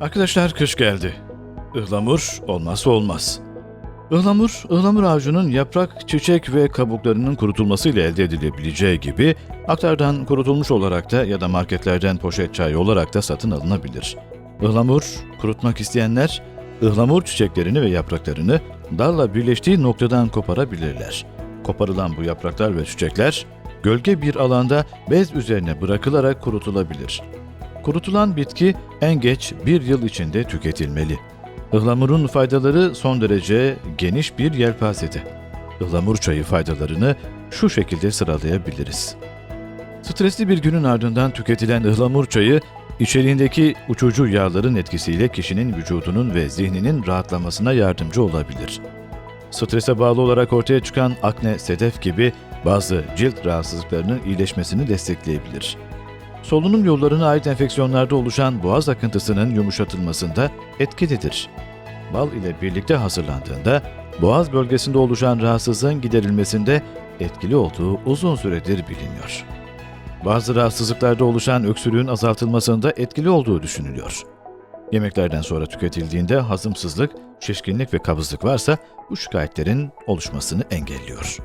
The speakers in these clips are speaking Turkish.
Arkadaşlar kış geldi. Ihlamur olmazsa olmaz. Ihlamur, ıhlamur ağacının yaprak, çiçek ve kabuklarının kurutulmasıyla elde edilebileceği gibi aktardan kurutulmuş olarak da ya da marketlerden poşet çay olarak da satın alınabilir. Ihlamur, kurutmak isteyenler ıhlamur çiçeklerini ve yapraklarını dalla birleştiği noktadan koparabilirler. Koparılan bu yapraklar ve çiçekler gölge bir alanda bez üzerine bırakılarak kurutulabilir. Kurutulan bitki en geç bir yıl içinde tüketilmeli. Ihlamurun faydaları son derece geniş bir yelpazede. Ihlamur çayı faydalarını şu şekilde sıralayabiliriz. Stresli bir günün ardından tüketilen ıhlamur çayı, içeriğindeki uçucu yağların etkisiyle kişinin vücudunun ve zihninin rahatlamasına yardımcı olabilir. Strese bağlı olarak ortaya çıkan akne, sedef gibi bazı cilt rahatsızlıklarının iyileşmesini destekleyebilir solunum yollarına ait enfeksiyonlarda oluşan boğaz akıntısının yumuşatılmasında etkilidir. Bal ile birlikte hazırlandığında boğaz bölgesinde oluşan rahatsızlığın giderilmesinde etkili olduğu uzun süredir biliniyor. Bazı rahatsızlıklarda oluşan öksürüğün azaltılmasında etkili olduğu düşünülüyor. Yemeklerden sonra tüketildiğinde hazımsızlık, şişkinlik ve kabızlık varsa bu şikayetlerin oluşmasını engelliyor.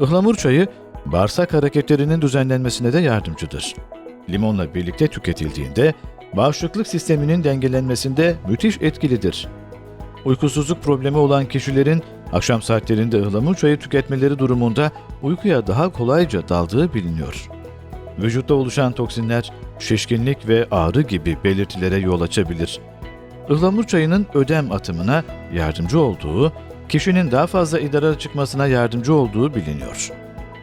Ihlamur çayı bağırsak hareketlerinin düzenlenmesine de yardımcıdır limonla birlikte tüketildiğinde bağışıklık sisteminin dengelenmesinde müthiş etkilidir. Uykusuzluk problemi olan kişilerin akşam saatlerinde ıhlamur çayı tüketmeleri durumunda uykuya daha kolayca daldığı biliniyor. Vücutta oluşan toksinler şişkinlik ve ağrı gibi belirtilere yol açabilir. Ihlamur çayının ödem atımına yardımcı olduğu, kişinin daha fazla idrara çıkmasına yardımcı olduğu biliniyor.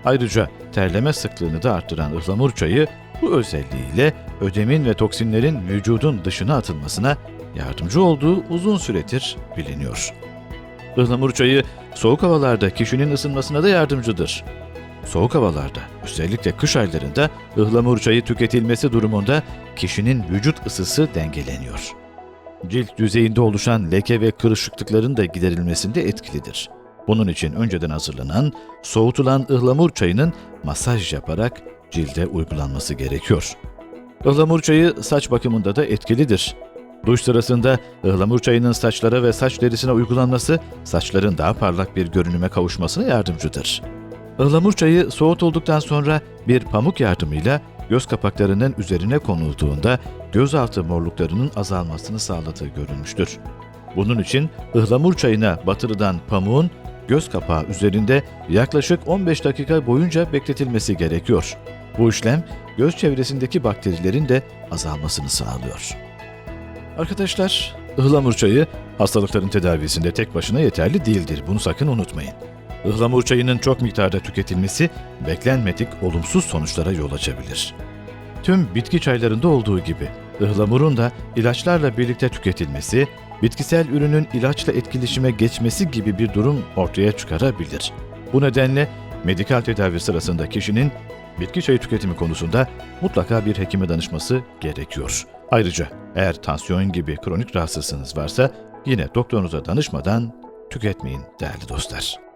Ayrıca terleme sıklığını da arttıran ıhlamur çayı bu özelliğiyle ödemin ve toksinlerin vücudun dışına atılmasına yardımcı olduğu uzun süredir biliniyor. Ihlamur çayı soğuk havalarda kişinin ısınmasına da yardımcıdır. Soğuk havalarda, özellikle kış aylarında ıhlamur çayı tüketilmesi durumunda kişinin vücut ısısı dengeleniyor. Cilt yüzeyinde oluşan leke ve kırışıklıkların da giderilmesinde etkilidir. Bunun için önceden hazırlanan, soğutulan ıhlamur çayının masaj yaparak cilde uygulanması gerekiyor. Ihlamur çayı saç bakımında da etkilidir. Duş sırasında ıhlamur çayının saçlara ve saç derisine uygulanması saçların daha parlak bir görünüme kavuşmasına yardımcıdır. Ihlamur çayı soğutulduktan sonra bir pamuk yardımıyla göz kapaklarının üzerine konulduğunda gözaltı morluklarının azalmasını sağladığı görülmüştür. Bunun için ıhlamur çayına batırılan pamuğun göz kapağı üzerinde yaklaşık 15 dakika boyunca bekletilmesi gerekiyor. Bu işlem göz çevresindeki bakterilerin de azalmasını sağlıyor. Arkadaşlar, ıhlamur çayı hastalıkların tedavisinde tek başına yeterli değildir. Bunu sakın unutmayın. Ihlamur çayının çok miktarda tüketilmesi beklenmedik olumsuz sonuçlara yol açabilir. Tüm bitki çaylarında olduğu gibi ıhlamurun da ilaçlarla birlikte tüketilmesi, bitkisel ürünün ilaçla etkileşime geçmesi gibi bir durum ortaya çıkarabilir. Bu nedenle medikal tedavi sırasında kişinin bitki çayı tüketimi konusunda mutlaka bir hekime danışması gerekiyor. Ayrıca eğer tansiyon gibi kronik rahatsızlığınız varsa yine doktorunuza danışmadan tüketmeyin değerli dostlar.